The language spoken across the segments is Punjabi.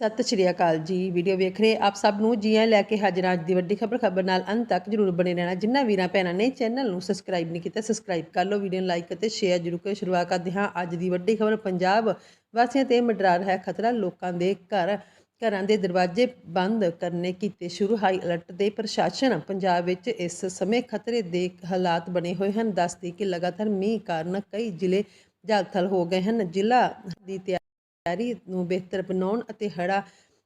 ਸਤਿ ਸ਼੍ਰੀ ਅਕਾਲ ਜੀ। ਵੀਡੀਓ ਵੇਖ ਰਹੇ ਆਪ ਸਭ ਨੂੰ, ਜੀ ਆਇਆਂ ਲੈ ਕੇ ਹਾਜ਼ਰ ਅੱਜ ਦੀ ਵੱਡੀ ਖਬਰ। ਖਬਰ ਨਾਲ ਅੰਤ ਤੱਕ ਜਰੂਰ ਬਣੇ ਰਹਿਣਾ। ਜਿੰਨਾ ਵੀਰਾਂ ਭੈਣਾਂ ਨੇ ਚੈਨਲ ਨੂੰ ਸਬਸਕ੍ਰਾਈਬ ਨਹੀਂ ਕੀਤਾ, ਸਬਸਕ੍ਰਾਈਬ ਕਰ ਲਓ, ਵੀਡੀਓ ਨੂੰ ਲਾਈਕ ਅਤੇ ਸ਼ੇਅਰ ਜਰੂਰ ਕਰੋ ਸ਼ੁਰੂਆਤ ਕਰਦੇ ਹਾਂ ਅੱਜ ਦੀ ਵੱਡੀ ਖਬਰ। ਪੰਜਾਬ ਵਾਸੀਆਂ ਤੇ ਮਡਰਾਰ ਹੈ ਖਤਰਾ। ਲੋਕਾਂ ਦੇ ਘਰ, ਘਰਾਂ ਦੇ ਦਰਵਾਜ਼ੇ ਬੰਦ ਕਰਨੇ ਕੀਤੇ ਸ਼ੁਰੂ। ਹਾਈ ਅਲਰਟ ਦੇ ਪ੍ਰਸ਼ਾਸਨ ਪੰਜਾਬ ਵਿੱਚ ਇਸ ਸਮੇਂ ਖਤਰੇ ਦੇ ਹਾਲਾਤ ਬਣੇ ਹੋਏ ਹਨ। ਦੱਸਦੀ ਕਿ ਲਗਾਤਾਰ ਮੀਂਹ ਕਾਰਨ ਕਈ ਜ਼ਿਲ੍ਹੇ ਜਲਥਲ ਹੋ ਗਏ ਹਨ। ਜ਼ਿਲ੍ਹਾ ਦੀ ਤਿਆਰੀ ਨੂੰ ਬਿਹਤਰ ਬਣਾਉਣ ਅਤੇ ਹੜ੍ਹਾਂ,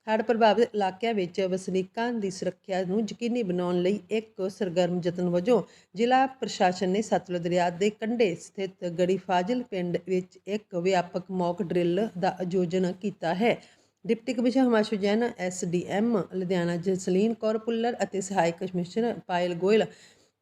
ਹੜ੍ਹ ਪ੍ਰਭਾਵਿਤ ਇਲਾਕਿਆਂ ਵਿੱਚ ਵਸਨੀਕਾਂ ਦੀ ਸੁਰੱਖਿਆ ਨੂੰ ਯਕੀਨੀ ਬਣਾਉਣ ਲਈ ਇੱਕ ਸਰਗਰਮ ਯਤਨ ਵਜੋਂ ਜ਼ਿਲ੍ਹਾ ਪ੍ਰਸ਼ਾਸਨ ਨੇ ਸਤਲੁਜ ਦਰਿਆ ਦੇ ਕੰਢੇ ਸਥਿਤ ਗੜੀ ਫਾਜ਼ਿਲ ਪਿੰਡ ਵਿੱਚ ਇੱਕ ਵਿਆਪਕ ਮੌਕ ਡਰਿੱਲ ਦਾ ਆਯੋਜਨ ਕੀਤਾ ਹੈ। Deputy commissioner Himanshu Jain SDM Ludhiana Jasleen Kaur Pullar ਅਤੇ ਸਹਾਇਕ ਕਮਿਸ਼ਨਰ ਪਾਇਲ ਗੋਇਲ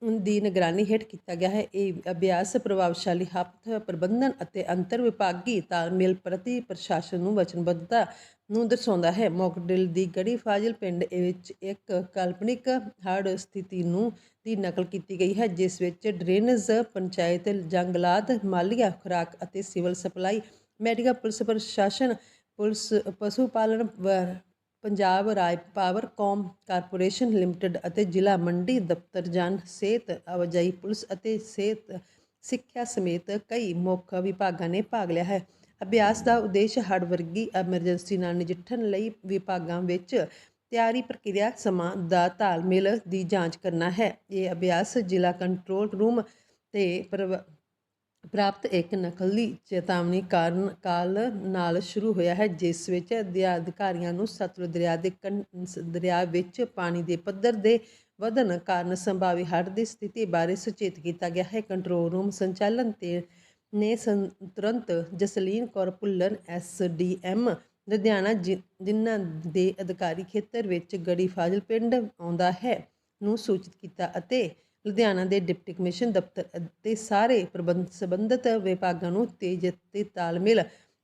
ਦੀ ਨਿਗਰਾਨੀ ਹੇਠ ਕੀਤਾ ਗਿਆ ਹੈ। ਇਹ ਅਭਿਆਸ ਪ੍ਰਭਾਵਸ਼ਾਲੀ ਹੱਥ ਪ੍ਰਬੰਧਨ ਅਤੇ ਅੰਤਰ ਵਿਭਾਗੀ ਤਾਲਮੇਲ ਪ੍ਰਤੀ ਪ੍ਰਸ਼ਾਸਨ ਨੂੰ ਵਚਨਬੱਧਤਾ ਨੂੰ ਦਰਸਾਉਂਦਾ ਹੈ। ਮੌਕ ਦੀ ਗੜੀ ਫਾਜ਼ਿਲ ਪਿੰਡ ਵਿੱਚ ਇੱਕ ਕਾਲਪਨਿਕ ਹੜ੍ਹ ਸਥਿਤੀ ਨੂੰ ਦੀ ਨਕਲ ਕੀਤੀ ਗਈ ਹੈ, ਜਿਸ ਵਿੱਚ ਡਰੇਨਜ਼ ਪੰਚਾਇਤ ਜੰਗਲਾਤ, ਮਾਲੀਆ, ਖੁਰਾਕ ਅਤੇ ਸਿਵਲ ਸਪਲਾਈ, ਮੈਡੀਕਲ ਪੁਲਿਸ ਪ੍ਰਸ਼ਾਸਨ, ਪੁਲਿਸ, ਪਸ਼ੂ ਪਾਲਣ ਵ- ਪੰਜਾਬ ਰਾਜ ਪਾਵਰਕੌਮ ਕਾਰਪੋਰੇਸ਼ਨ ਲਿਮਟਿਡ ਅਤੇ ਜ਼ਿਲ੍ਹਾ ਮੰਡੀ ਦਫ਼ਤਰ ਜਨ ਸਿਹਤ ਆਵਾਜਾਈ ਪੁਲਿਸ ਅਤੇ ਸਿਹਤ ਸਿੱਖਿਆ ਸਮੇਤ ਕਈ ਮੁੱਖ ਵਿਭਾਗਾਂ ਨੇ ਭਾਗ ਲਿਆ ਹੈ। ਅਭਿਆਸ ਦਾ ਉਦੇਸ਼ ਹੜ ਵਰਗੀ ਐਮਰਜੈਂਸੀ ਨਾਲ ਨਜਿੱਠਣ ਲਈ ਵਿਭਾਗਾਂ ਵਿੱਚ ਤਿਆਰੀ ਪ੍ਰਕਿਰਿਆ, ਸਮਾਂ ਦਾ ਤਾਲਮੇਲ ਦੀ ਜਾਂਚ ਕਰਨਾ ਹੈ। ਇਹ ਅਭਿਆਸ ਜ਼ਿਲ੍ਹਾ ਕੰਟਰੋਲ ਰੂਮ ਤੇ ਪ੍ਰਵ- ਪ੍ਰਾਪਤ ਇੱਕ ਨਕਲੀ ਚੇਤਾਵਨੀ ਕਾਰਨ ਕਾਲ ਨਾਲ ਸ਼ੁਰੂ ਹੋਇਆ ਹੈ, ਜਿਸ ਵਿੱਚ ਅਧਿਆ- ਅਧਿਕਾਰੀਆਂ ਨੂੰ ਸਤਲੁਜ ਦਰਿਆ ਦੇ ਕੰਢ ਦਰਿਆ ਵਿੱਚ ਪਾਣੀ ਦੇ ਪੱਧਰ ਦੇ ਵਧਣ ਕਾਰਨ ਸੰਭਾਵੀ ਹੜ੍ਹ ਦੀ ਸਥਿਤੀ ਬਾਰੇ ਸੁਚੇਤ ਕੀਤਾ ਗਿਆ ਹੈ। ਕੰਟਰੋਲ ਰੂਮ ਸੰਚਾਲਨ ਤੇ ਨੇ ਸੰ- ਤੁਰੰਤ ਜਸਲੀਨ ਕੌਰ ਭੁੱਲਰ ਐਸਡੀਐਮ ਲੁਧਿਆਣਾ, ਜਿ- ਜਿਨ੍ਹਾਂ ਦੇ ਅਧਿਕਾਰੀ ਖੇਤਰ ਵਿੱਚ ਗੜੀ ਫਾਜ਼ਿਲ ਪਿੰਡ ਆਉਂਦਾ ਹੈ ਨੂੰ ਸੂਚਿਤ ਕੀਤਾ ਅਤੇ ਲੁਧਿਆਣਾ ਦੇ ਡਿਪਟੀ ਕਮਿਸ਼ਨ ਦਫ਼ਤਰ ਅਤੇ ਸਾਰੇ ਪ੍ਰਬੰਧ ਸੰਬੰਧਿਤ ਵਿਭਾਗਾਂ ਨੂੰ ਤੇਜ਼ ਅਤੇ ਤਾਲਮੇਲ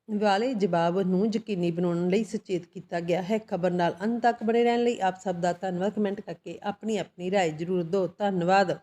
ਵਾਲੇ ਜਵਾਬ ਨੂੰ ਯਕੀਨੀ ਬਣਾਉਣ ਲਈ ਸੁਚੇਤ ਕੀਤਾ ਗਿਆ ਹੈ ਖਬਰ ਨਾਲ ਅੰਤ ਤੱਕ ਬਣੇ ਰਹਿਣ ਲਈ ਆਪ ਸਭ ਦਾ ਧੰਨਵਾਦ ਕਮੈਂਟ ਕਰਕੇ ਆਪਣੀ ਆਪਣੀ رائے ਜ਼ਰੂਰ ਦਿਓ ਧੰਨਵਾਦ